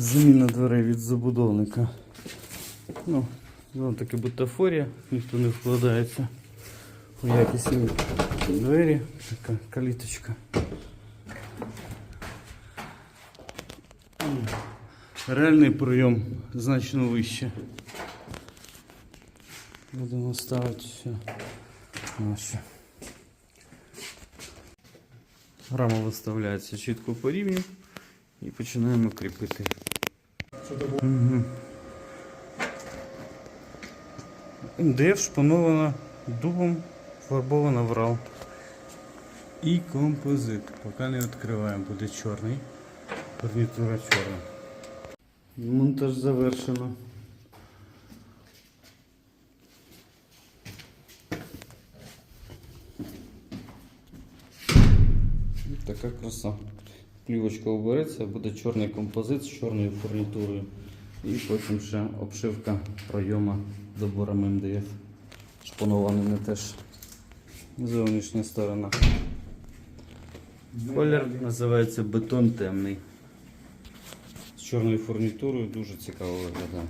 Заміна дверей від забудовника. Ну, знову таки бутафорія, ніхто не вкладається у якісні двері. Така каліточка. Реальний прийом значно вище. Будемо ставити все наші. Рама виставляється чітко по рівню і починаємо кріпити. Угу. МДФ шпанована дубом, фарбована в рал. І композит. Поки не відкриваємо, буде чорний. Гарнітура чорна. Монтаж завершено. Така краса. Плівочка обереться, буде чорний композит з чорною фурнітурою. І потім ще обшивка пройома добором МДФ. Шпанованими теж зовнішня сторона. Колір називається бетон темний. З чорною фурнітурою дуже цікаво виглядає.